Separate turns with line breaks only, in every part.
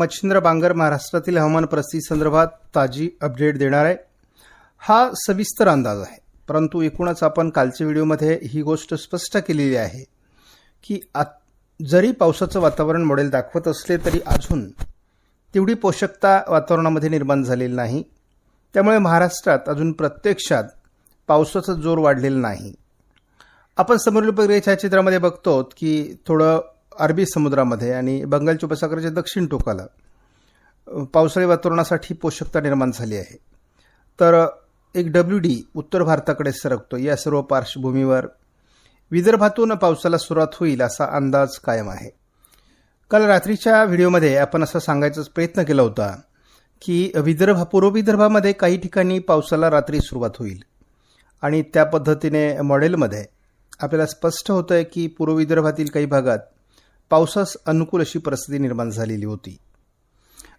मच्छिंद्र बांगर महाराष्ट्रातील हवामान परिस्थिती संदर्भात ताजी अपडेट देणार आहे. हा सविस्तर अंदाज आहे. परंतु एकूणच आपण कालच्या व्हिडिओमध्ये ही गोष्ट स्पष्ट केलेली आहे की आत जरी पावसाचं वातावरण मॉडेल दाखवत असले तरी अजून तेवढी पोषकता वातावरणामध्ये निर्माण झालेली नाही. त्यामुळे महाराष्ट्रात अजून प्रत्यक्षात पावसाचा जोर वाढलेला नाही. आपण समोरील उपग्रह छायाचित्रामध्ये बघतो की थोडं अरबी समुद्रामध्ये आणि बंगालच्या उपसागराच्या दक्षिण टोकाला पावसाळी वातावरणासाठी पोषकता निर्माण झाली आहे. तर एक डब्ल्यू डी उत्तर भारताकडे सरकतो. या सर्व पार्श्वभूमीवर विदर्भातून पावसाला सुरुवात होईल असा अंदाज कायम आहे. काल रात्रीच्या व्हिडिओमध्ये आपण असं सांगायचा प्रयत्न केला होता की विदर्भ पूर्व विदर्भामध्ये काही ठिकाणी पावसाला रात्री सुरुवात होईल. आणि त्या पद्धतीने मॉडेलमध्ये आपल्याला स्पष्ट होतं आहे की पूर्व विदर्भातील काही भागात पावसास अनुकूल अशी परिस्थिती निर्माण झालेली होती.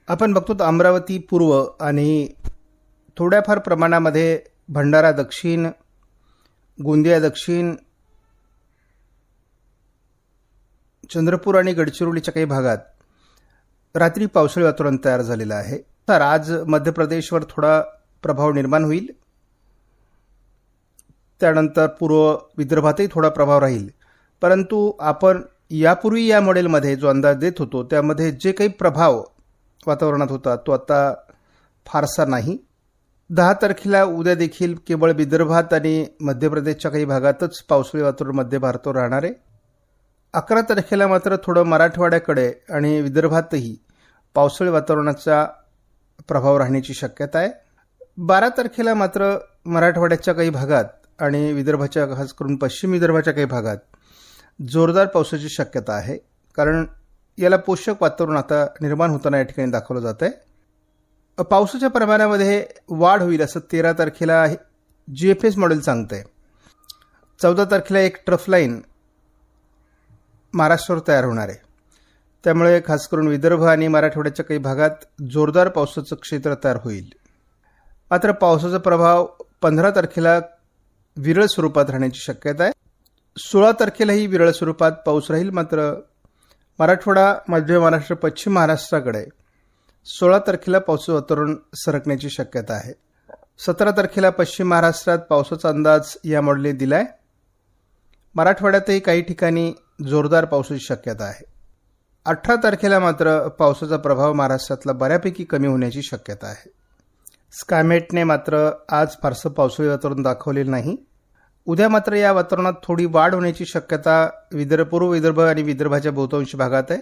आपण बघतो तर अमरावती पूर्व आणि थोड्याफार प्रमाणामध्ये भंडारा दक्षिण गोंदिया दक्षिण चंद्रपूर आणि गडचिरोलीच्या काही भागात रात्री पावसाळी वातावरण तयार झालेलं आहे. तर आज मध्य प्रदेशवर थोडा प्रभाव निर्माण होईल. त्यानंतर पूर्व विदर्भातही थोडा प्रभाव राहील. परंतु आपण यापूर्वी या मॉडेलमध्ये जो अंदाज देत होतो त्यामध्ये जे काही प्रभाव वातावरणात होता तो आता फारसा नाही. दहा तारखेला उद्या देखील केवळ विदर्भात आणि मध्य प्रदेशच्या काही भागातच पावसाळी वातावरण मध्य भारतावर राहणार आहे. अकरा तारखेला मात्र थोडं मराठवाड्याकडे आणि विदर्भातही पावसाळी वातावरणाचा प्रभाव राहण्याची शक्यता आहे. बारा तारखेला मात्र मराठवाड्याच्या काही भागात आणि विदर्भाच्या खास करून पश्चिम विदर्भाच्या काही भागात जोरदार पावसाची शक्यता आहे. कारण याला पोषक वातावरण आता निर्माण होताना या ठिकाणी दाखवलं जात आहे पावसाच्या प्रमाणामध्ये वाढ होईल असं तेरा तारखेला जी एफ एस मॉडेल सांगतंय. चौदा तारखेला एक ट्रफ लाईन महाराष्ट्रावर तयार होणार आहे. त्यामुळे खास करून विदर्भ आणि मराठवाड्याच्या काही भागात जोरदार पावसाचं क्षेत्र तयार होईल. मात्र पावसाचा प्रभाव पंधरा तारखेला विरळ स्वरूपात राहण्याची शक्यता आहे. सोळा तारखेलाही विरळ स्वरूपात पाऊस राहील मात्र मराठवाडा मध्य महाराष्ट्र पश्चिम महाराष्ट्राकडे सोळा तारखेला पावसाचं वातावरण सरकण्याची शक्यता आहे. सतरा तारखेला पश्चिम महाराष्ट्रात पावसाचा अंदाज या मॉडेलने दिलाय. मराठवाड्यातही काही ठिकाणी जोरदार पावसाची शक्यता आहे. अठरा तारखेला मात्र पावसाचा प्रभाव महाराष्ट्रातला बऱ्यापैकी कमी होण्याची शक्यता आहे. स्कायमेटने मात्र आज फारसं पावसाळी वातावरण दाखवलेलं नाही. उद्या मात्र या वातावरणात थोडी वाढ होण्याची शक्यता विदर्भ पूर्व विदर्भ आणि विदर्भाच्या बहुतांश भागात आहे.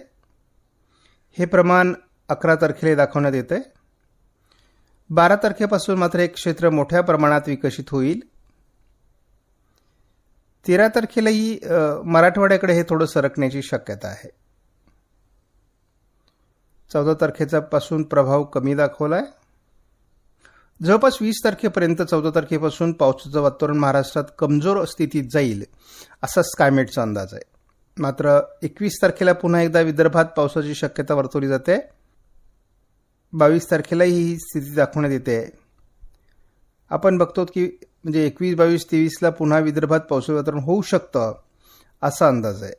हे प्रमाण अकरा तारखेला दाखवण्यात येत आहे बारा तारखेपासून मात्र एक क्षेत्र मोठ्या प्रमाणात विकसित होईल. तेरा तारखेलाही मराठवाड्याकडे हे थोडं सरकण्याची शक्यता आहे. चौदा तारखेचा पासून प्रभाव कमी दाखवला आहे जवळपास वीस तारखेपर्यंत चौदा तारखेपासून पावसाचं वातावरण महाराष्ट्रात कमजोर स्थितीत जाईल असा स्कायमेटचा अंदाज आहे. मात्र एकवीस तारखेला पुन्हा एकदा विदर्भात पावसाची शक्यता वर्तवली जाते. बावीस तारखेलाही ही स्थिती दाखवण्यात येते. आपण बघतो की म्हणजे एकवीस बावीस तेवीसला पुन्हा विदर्भात पावसाचं वातावरण होऊ शकतं असा अंदाज आहे.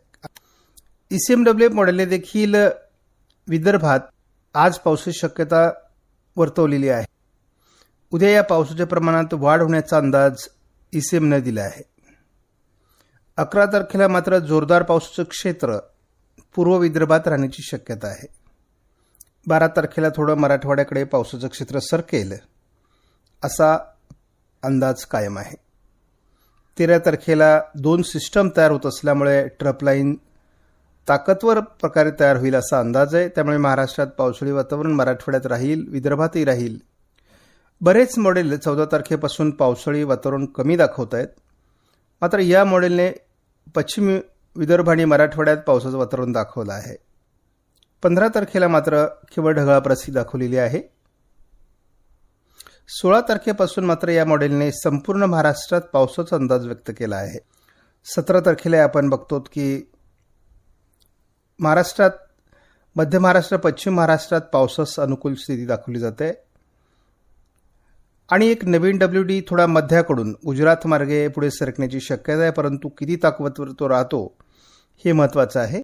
ई सी एम डब्ल्यू मॉडेलने देखील विदर्भात आज पावसाची शक्यता वर्तवलेली आहे. उद्या या पावसाच्या प्रमाणात वाढ होण्याचा अंदाज इसेमनं दिला आहे. अकरा तारखेला मात्र जोरदार पावसाचं क्षेत्र पूर्व विदर्भात राहण्याची शक्यता आहे. बारा तारखेला थोडं मराठवाड्याकडे पावसाचं क्षेत्र सरकेल असा अंदाज कायम आहे. तेरा तारखेला दोन सिस्टम तयार होत असल्यामुळे ट्रपलाईन ताकदवर प्रकारे तयार होईल असा अंदाज आहे. त्यामुळे महाराष्ट्रात पावसाळी वातावरण मराठवाड्यात राहील विदर्भातही राहील. बरेच मॉडेल चौदा तारखेपासून पावसाळी वातावरण कमी दाखवत आहेत. मात्र या मॉडेलने पश्चिम विदर्भ आणि मराठवाड्यात पावसाचं वातावरण दाखवलं आहे. पंधरा तारखेला मात्र केवळ ढगाळ परिस्थिती दाखवलेली आहे. सोळा तारखेपासून मात्र या मॉडेलने संपूर्ण महाराष्ट्रात पावसाचा अंदाज व्यक्त केला आहे. सतरा तारखेला आपण बघतो की महाराष्ट्रात मध्य महाराष्ट्र पश्चिम महाराष्ट्रात पावसास अनुकूल स्थिती दाखवली जाते. आणि एक नवीन डब्ल्यू डी थोडा मध्याकडून गुजरात मार्गे पुढे सरकण्याची शक्यता आहे परंतु किती ताकदवर तो राहतो हे महत्त्वाचं आहे.